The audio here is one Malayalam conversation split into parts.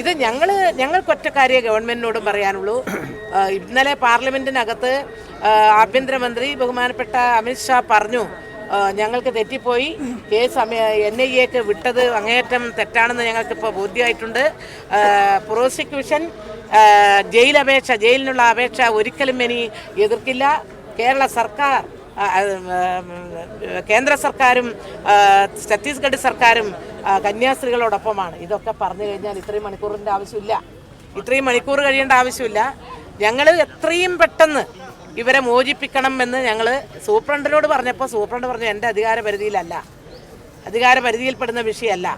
ഇത് ഞങ്ങൾ ഞങ്ങൾക്ക് ഒറ്റക്കാര്യ ഗവൺമെന്റിനോടും പറയാനുള്ളൂ. ഇന്നലെ പാർലമെന്റിനകത്ത് ആ, ആഭ്യന്തരമന്ത്രി ബഹുമാനപ്പെട്ട അമിത്ഷാ പറഞ്ഞു ഞങ്ങൾക്ക് തെറ്റിപ്പോയി. കേസ് എൻ ഐ എക്ക് വിട്ടത് അങ്ങേയറ്റം തെറ്റാണെന്ന് ഞങ്ങൾക്കിപ്പോൾ ബോധ്യമായിട്ടുണ്ട്. പ്രോസിക്യൂഷൻ ജയിലപേക്ഷ ജയിലിനുള്ള അപേക്ഷ ഒരിക്കലും ഇനി എതിർക്കില്ല. കേരള സർക്കാർ കേന്ദ്ര സർക്കാരും ഛത്തീസ്ഗഡ് സർക്കാരും കന്യാസ്ത്രീകളോടൊപ്പമാണ്. ഇതൊക്കെ പറഞ്ഞു കഴിഞ്ഞാൽ ഇത്രയും മണിക്കൂറിന്റെ ആവശ്യമില്ല. ഇത്രയും മണിക്കൂർ കഴിയേണ്ട ആവശ്യമില്ല. ഞങ്ങൾ എത്രയും പെട്ടെന്ന് ഇവരെ മോചിപ്പിക്കണം എന്ന് ഞങ്ങൾ സൂപ്രണ്ടിനോട് പറഞ്ഞപ്പോൾ സൂപ്രണ്ട് പറഞ്ഞു എന്റെ അധികാര പരിധിയിലല്ല. അധികാര പരിധിയിൽപ്പെടുന്ന വിഷയമല്ല.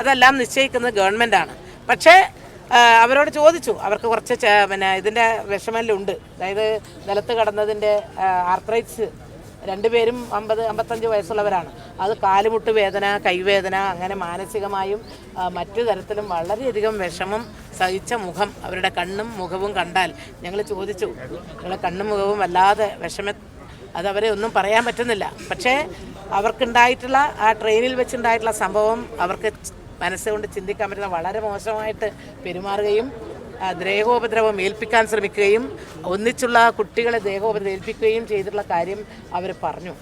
അതെല്ലാം നിശ്ചയിക്കുന്നത് ഗവൺമെന്റാണ്. പക്ഷേ അവരോട് ചോദിച്ചു. അവർക്ക് കുറച്ച് പിന്നെ ഇതിന്റെ വിഷമെല്ലാം അതായത് നിലത്ത് കടന്നതിന്റെ ആർത്രൈറ്റ്സ് രണ്ടുപേരും അമ്പത് അമ്പത്തഞ്ച് വയസ്സുള്ളവരാണ്. അത് കാലുമുട്ട് വേദന കൈവേദന അങ്ങനെ മാനസികമായും മറ്റു തരത്തിലും വളരെയധികം വിഷമം സഹിച്ച മുഖം അവരുടെ കണ്ണും മുഖവും കണ്ടാൽ ഞങ്ങൾ ചോദിച്ചു നിങ്ങളെ കണ്ണും മുഖവും വല്ലാതെ വിഷമ അതവരെ ഒന്നും പറയാൻ പറ്റുന്നില്ല. പക്ഷേ അവർക്കുണ്ടായിട്ടുള്ള ആ ട്രെയിനിൽ വെച്ചുണ്ടായിട്ടുള്ള സംഭവം അവർക്ക് മനസ്സുകൊണ്ട് ചിന്തിക്കാൻ പറ്റുന്ന വളരെ മോശമായിട്ട് പെരുമാറുകയും ദേഹോപദ്രവം ഏൽപ്പിക്കാൻ ശ്രമിക്കുകയും ഒന്നിച്ചുള്ള കുട്ടികളെ ദേഹോപദ്രവം ഏൽപ്പിക്കുകയും ചെയ്തിട്ടുള്ള കാര്യം അവർ പറഞ്ഞു.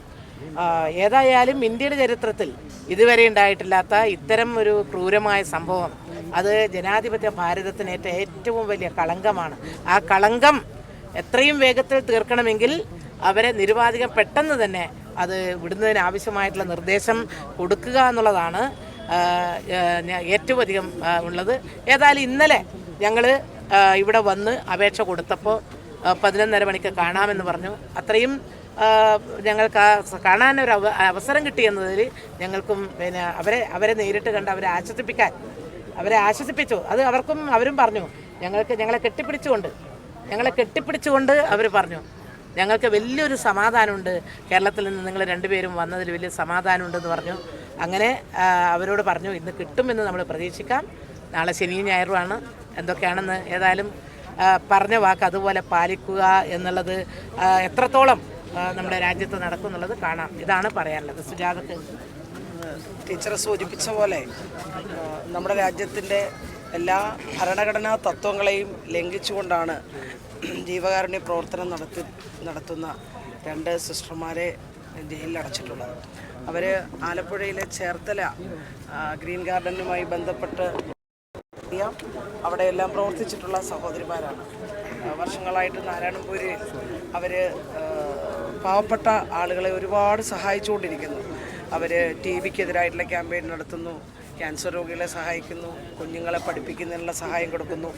ഏതായാലും ഇന്ത്യയുടെ ചരിത്രത്തിൽ ഇതുവരെ ഉണ്ടായിട്ടില്ലാത്ത ഇത്തരം ഒരു ക്രൂരമായ സംഭവം അത് ജനാധിപത്യ ഭാരതത്തിനേറ്റ ഏറ്റവും വലിയ കളങ്കമാണ്. ആ കളങ്കം എത്രയും വേഗത്തിൽ തീർക്കണമെങ്കിൽ അവരെ നിരുപാധികം പെട്ടെന്ന് തന്നെ അത് വിടുന്നതിന് ആവശ്യമായിട്ടുള്ള നിർദ്ദേശം കൊടുക്കുക എന്നുള്ളതാണ് ഏറ്റവും അധികം ഉള്ളത്. ഏതായാലും ഇന്നലെ ഞങ്ങൾ ഇവിടെ വന്ന് അപേക്ഷ കൊടുത്തപ്പോൾ പതിനൊന്നര മണിക്ക് കാണാമെന്ന് പറഞ്ഞു. അത്രയും ഞങ്ങൾക്ക് കാണാൻ ഒരു അവസരം കിട്ടിയെന്നതിൽ ഞങ്ങൾക്കും പിന്നെ അവരെ അവരെ നേരിട്ട് കണ്ട് അവരെ ആശ്വസിപ്പിക്കാൻ അവരെ ആശ്വസിപ്പിച്ചു. അത് അവർക്കും അവരും പറഞ്ഞു. ഞങ്ങൾക്ക് ഞങ്ങളെ കെട്ടിപ്പിടിച്ചുകൊണ്ട് ഞങ്ങളെ കെട്ടിപ്പിടിച്ചുകൊണ്ട് അവർ പറഞ്ഞു. ഞങ്ങൾക്ക് വലിയൊരു സമാധാനമുണ്ട്. കേരളത്തിൽ നിന്ന് നിങ്ങൾ രണ്ടുപേരും വന്നതിൽ വലിയ സമാധാനമുണ്ടെന്ന് പറഞ്ഞു. അങ്ങനെ അവരോട് പറഞ്ഞു ഇന്ന് കിട്ടുമെന്ന് നമ്മൾ പ്രതീക്ഷിക്കാം. നാളെ ശനിയും ഞായറുമാണ് എന്തൊക്കെയാണെന്ന് ഏതായാലും പറഞ്ഞ വാക്ക് അതുപോലെ പാലിക്കുക എന്നുള്ളത് എത്രത്തോളം നമ്മുടെ രാജ്യത്ത് നടക്കുന്നുള്ളത് കാണാം. ഇതാണ് പറയാനുള്ളത്. സുജാതക്ക് ടീച്ചർ സൂചിപ്പിച്ച പോലെ നമ്മുടെ രാജ്യത്തിന്റെ എല്ലാ ഭരണഘടനാ തത്വങ്ങളെയും ലംഘിച്ചുകൊണ്ടാണ് ജീവകാരുണ്യ പ്രവർത്തനം നടത്തി നടത്തുന്ന രണ്ട് സിസ്റ്റർമാരെ ജയിലിൽ അടച്ചിട്ടുള്ളത് അവർ ആലപ്പുഴയിലെ ചേർത്തല ഗ്രീൻ ഗാർഡനുമായി ബന്ധപ്പെട്ട് അറിയാം അവിടെയെല്ലാം പ്രവർത്തിച്ചിട്ടുള്ള സഹോദരിമാരാണ്. വർഷങ്ങളായിട്ട് നാരായണപൂരിൽ അവർ പാവപ്പെട്ട ആളുകളെ ഒരുപാട് സഹായിച്ചുകൊണ്ടിരിക്കുന്നു. അവർ ടി വിക്കെതിരായിട്ടുള്ള ക്യാമ്പയിൻ നടത്തുന്നു. ക്യാൻസർ രോഗികളെ സഹായിക്കുന്നു കുഞ്ഞുങ്ങളെ പഠിപ്പിക്കുന്നതിനുള്ള സഹായം കൊടുക്കുന്നു.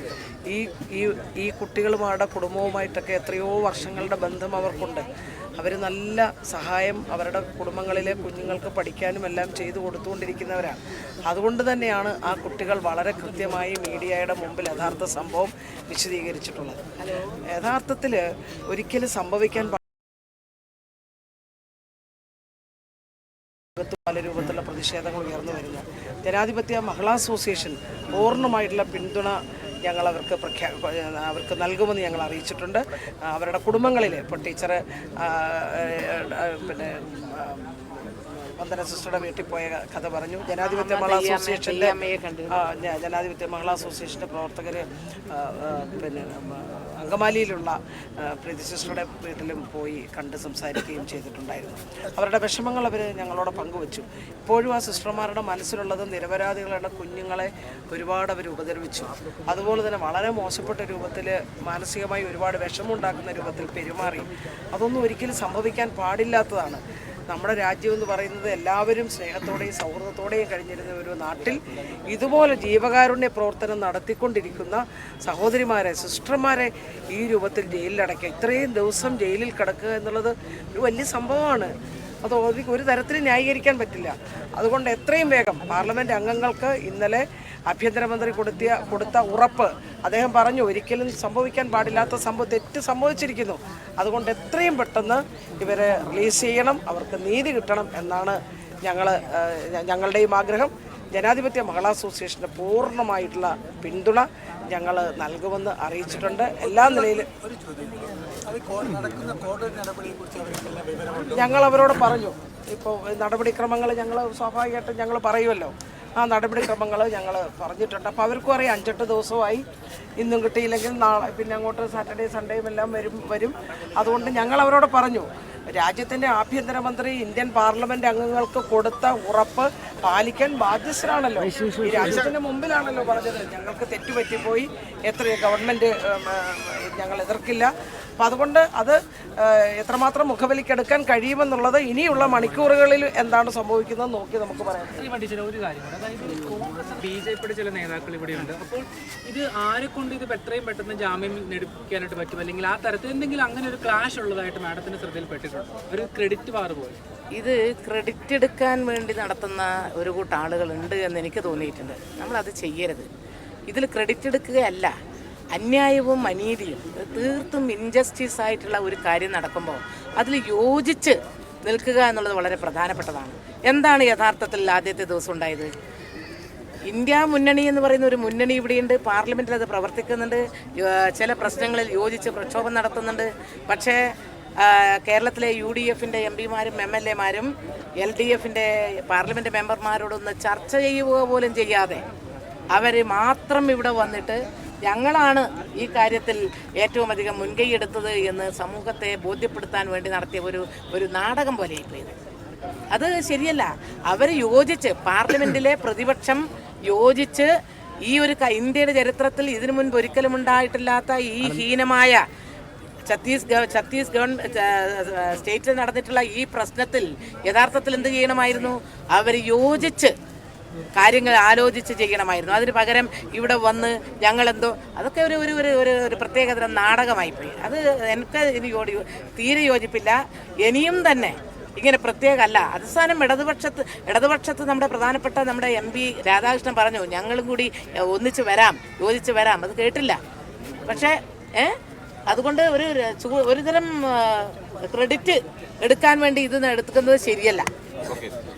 ഈ ഈ ഈ കുട്ടികളുമാരുടെ കുടുംബവുമായിട്ടൊക്കെ എത്രയോ വർഷങ്ങളുടെ ബന്ധം അവർക്കുണ്ട്. അവർ നല്ല സഹായം അവരുടെ കുടുംബങ്ങളിലെ കുഞ്ഞുങ്ങൾക്ക് പഠിക്കാനും എല്ലാം ചെയ്തു കൊടുത്തുകൊണ്ടിരിക്കുന്നവരാണ് അതുകൊണ്ട് തന്നെയാണ് ആ കുട്ടികൾ വളരെ കൃത്യമായി മീഡിയയുടെ മുമ്പിൽ യഥാർത്ഥ സംഭവം വിശദീകരിച്ചിട്ടുള്ളത്. യഥാർത്ഥത്തിൽ ഒരിക്കലും സംഭവിക്കാൻ പല രൂപത്തിലുള്ള പ്രതിഷേധങ്ങൾ ഉയർന്നു വരുന്നു. ജനാധിപത്യ മഹിളാ അസോസിയേഷൻ പൂർണമായിട്ടുള്ള പിന്തുണ ഞങ്ങൾ അവർക്ക് പ്രഖ്യാ അവർക്ക് നൽകുമെന്ന് ഞങ്ങൾ അറിയിച്ചിട്ടുണ്ട്. അവരുടെ കുടുംബങ്ങളിൽ ഇപ്പോൾ ടീച്ചർ പിന്നെ വന്ദന സിസ്റ്ററുടെ വീട്ടിൽ പോയ കഥ പറഞ്ഞു. ജനാധിപത്യ മഹിളാ അസോസിയേഷന്റെ ജനാധിപത്യ മഹിളാ അസോസിയേഷന്റെ പ്രവർത്തകർ പിന്നെ അങ്കമാലിയിലുള്ള പ്രീതി സിസ്റ്ററുടെ വീട്ടിലും പോയി കണ്ട് സംസാരിക്കുകയും ചെയ്തിട്ടുണ്ടായിരുന്നു. അവരുടെ വിഷമങ്ങൾ അവർ ഞങ്ങളോട് പങ്കുവച്ചു. ഇപ്പോഴും ആ സിസ്റ്റർമാരുടെ മനസ്സിലുള്ളത് നിരപരാധികളുടെ കുഞ്ഞുങ്ങളെ ഒരുപാട് അവർ ഉപദ്രവിച്ചു. അതുപോലെ തന്നെ വളരെ മോശപ്പെട്ട രൂപത്തിൽ മാനസികമായി ഒരുപാട് വിഷമമുണ്ടാക്കുന്ന രൂപത്തിൽ പെരുമാറി. അതൊന്നും ഒരിക്കലും സംഭവിക്കാൻ പാടില്ലാത്തതാണ്. നമ്മുടെ രാജ്യം എന്ന് പറയുന്നത് എല്ലാവരും സ്നേഹത്തോടെയും സൗഹൃദത്തോടെയും കഴിഞ്ഞിരുന്ന ഒരു നാട്ടിൽ ഇതുപോലെ ജീവകാരുണ്യ പ്രവർത്തനം നടത്തിക്കൊണ്ടിരിക്കുന്ന സഹോദരിമാരെ സിസ്റ്റർമാരെ ഈ രൂപത്തിൽ ജയിലിലടയ്ക്കുക. ഇത്രയും ദിവസം ജയിലിൽ കിടക്കുക എന്നുള്ളത് ഒരു വലിയ സംഭവമാണ്. അത് ഒരു തരത്തിലും ന്യായീകരിക്കാൻ പറ്റില്ല. അതുകൊണ്ട് എത്രയും വേഗം പാർലമെന്റ് അംഗങ്ങൾക്ക് ഇന്നലെ ആഭ്യന്തരമന്ത്രി കൊടുത്തിയ കൊടുത്ത ഉറപ്പ് അദ്ദേഹം പറഞ്ഞു ഒരിക്കലും സംഭവിക്കാൻ പാടില്ലാത്ത സംഭവം തെറ്റ് സംഭവിച്ചിരിക്കുന്നു. അതുകൊണ്ട് എത്രയും പെട്ടെന്ന് ഇവരെ റിലീസ് ചെയ്യണം അവർക്ക് നീതി കിട്ടണം എന്നാണ് ഞങ്ങൾ ഞങ്ങളുടെയും ആഗ്രഹം. ജനാധിപത്യ മഹിളാ അസോസിയേഷന്റെ പൂർണമായിട്ടുള്ള പിന്തുണ ഞങ്ങൾ നൽകുമെന്ന് അറിയിച്ചിട്ടുണ്ട്. എല്ലാ നിലയിലും ഞങ്ങൾ അവരോട് പറഞ്ഞു. ഇപ്പോൾ നടപടിക്രമങ്ങൾ ഞങ്ങൾ സ്വാഭാവികമായിട്ടും ഞങ്ങൾ പറയുമല്ലോ ആ നടപടിക്രമങ്ങൾ ഞങ്ങൾ പറഞ്ഞിട്ടുണ്ട്. അപ്പോൾ അവർക്കും അറിയാം അഞ്ചെട്ട് ദിവസമായി ഇന്നും കിട്ടിയില്ലെങ്കിൽ നാളെ പിന്നെ അങ്ങോട്ട് സാറ്റർഡേ സൺഡേയും എല്ലാം വരും വരും. അതുകൊണ്ട് ഞങ്ങൾ അവരോട് പറഞ്ഞു രാജ്യത്തിന്റെ ആഭ്യന്തരമന്ത്രി ഇന്ത്യൻ പാർലമെന്റ് അംഗങ്ങൾക്ക് കൊടുത്ത ഉറപ്പ് പാലിക്കാൻ ബാധ്യസ്ഥരാണല്ലോ. ഈ രാജ്യത്തിന്റെ മുമ്പിലാണല്ലോ പറഞ്ഞത്. ഞങ്ങൾക്ക് തെറ്റുപറ്റിപ്പോയി. എത്ര ഉം, ഞങ്ങൾ എതിർക്കില്ല. അപ്പം അതുകൊണ്ട് അത് എത്രമാത്രം മുഖവിലിക്കെടുക്കാൻ കഴിയുമെന്നുള്ളത് ഇനിയുള്ള മണിക്കൂറുകളിൽ എന്താണ് സംഭവിക്കുന്നത് നോക്കി നമുക്ക് പറയാം. ഒരു കാര്യം അതായത് കോൺഗ്രസ് ബി ജെ പിയുടെ ചില നേതാക്കൾ ഇവിടെയുണ്ട്. അപ്പോൾ ഇത് ആരെ കൊണ്ട് ഇത് എത്രയും പെട്ടെന്ന് ജാമ്യം നേടിപ്പിക്കാനായിട്ട് പറ്റും? അല്ലെങ്കിൽ ആ തരത്തിൽ എന്തെങ്കിലും അങ്ങനെ ഒരു ക്ലാഷ് ഉള്ളതായിട്ട് മാഡത്തിന്റെ ശ്രദ്ധയിൽപ്പെട്ടിട്ടുണ്ടോ? ഒരു ക്രെഡിറ്റ് വാർ പോലെ ഇത് ക്രെഡിറ്റ് എടുക്കാൻ വേണ്ടി നടത്തുന്ന ഒരു കൂട്ടം ആളുകളുണ്ട് എന്ന് എനിക്ക് തോന്നിയിട്ടുണ്ട്. നമ്മൾ അത് ചെയ്യരുത്. ഇതിൽ ക്രെഡിറ്റ് എടുക്കുകയല്ല അന്യായവും അനീതിയും തീർത്തും ഇൻജസ്റ്റിസ് ആയിട്ടുള്ള ഒരു കാര്യം നടക്കുമ്പോൾ അതിൽ യോജിച്ച് നിൽക്കുക എന്നുള്ളത് വളരെ പ്രധാനപ്പെട്ടതാണ്. എന്താണ് യഥാർത്ഥത്തിൽ ആദ്യത്തെ ദിവസം ഉണ്ടായത്? ഇന്ത്യ മുന്നണി എന്ന് പറയുന്ന ഒരു മുന്നണി ഇവിടെയുണ്ട്. പാർലമെന്റിൽ അത് പ്രവർത്തിക്കുന്നുണ്ട്. ചില പ്രശ്നങ്ങളിൽ യോജിച്ച് പ്രക്ഷോഭം നടത്തുന്നുണ്ട്. പക്ഷേ കേരളത്തിലെ യു ഡി എഫിന്റെ എം പിമാരും എം എൽ എമാരും എൽ ഡി എഫിന്റെ പാർലമെന്റ് മെമ്പർമാരോടൊന്ന് ചർച്ച ചെയ്യുക പോലും ചെയ്യാതെ അവർ മാത്രം ഇവിടെ വന്നിട്ട് ഞങ്ങളാണ് ഈ കാര്യത്തിൽ ഏറ്റവും അധികം മുൻകൈ എടുത്തത് എന്ന് സമൂഹത്തെ ബോധ്യപ്പെടുത്താൻ വേണ്ടി നടത്തിയ ഒരു ഒരു നാടകം പോലെ ഇത് അത് ശരിയല്ല. അവർ യോജിച്ച് പാർലമെന്റിലെ പ്രതിപക്ഷം യോജിച്ച് ഈ ഒരു ഇന്ത്യയുടെ ചരിത്രത്തിൽ ഇതിനു മുൻപ് ഒരിക്കലും ഉണ്ടായിട്ടില്ലാത്ത ഈ ഹീനമായ ഛത്തീസ് ഗവൺമെന്റ് സ്റ്റേറ്റിൽ നടന്നിട്ടുള്ള ഈ പ്രശ്നത്തിൽ യഥാർത്ഥത്തിൽ എന്ത് ചെയ്യണമായിരുന്നു? അവർ യോജിച്ച് കാര്യങ്ങൾ ആലോചിച്ച് ചെയ്യണമായിരുന്നു. അതിന് പകരം ഇവിടെ വന്ന് ഞങ്ങളെന്തോ അതൊക്കെ ഒരു ഒരു ഒരു ഒരു ഒരു പ്രത്യേകതരം നാടകമായിപ്പോയി. അത് എനിക്ക് ഇനി യോടി തീരെ യോജിപ്പില്ല. ഇനിയും തന്നെ ഇങ്ങനെ പ്രത്യേകമല്ല. അവസാനം ഇടതുപക്ഷത്ത് ഇടതുപക്ഷത്ത് നമ്മുടെ പ്രധാനപ്പെട്ട നമ്മുടെ എം പി രാധാകൃഷ്ണൻ പറഞ്ഞു ഞങ്ങളും കൂടി ഒന്നിച്ച് വരാം യോജിച്ച് വരാം. അത് കേട്ടില്ല. പക്ഷേ ഏ? അതുകൊണ്ട് ഒരു ഒരുതരം ക്രെഡിറ്റ് എടുക്കാൻ വേണ്ടി ഇത് എടുക്കുന്നത് ശരിയല്ല.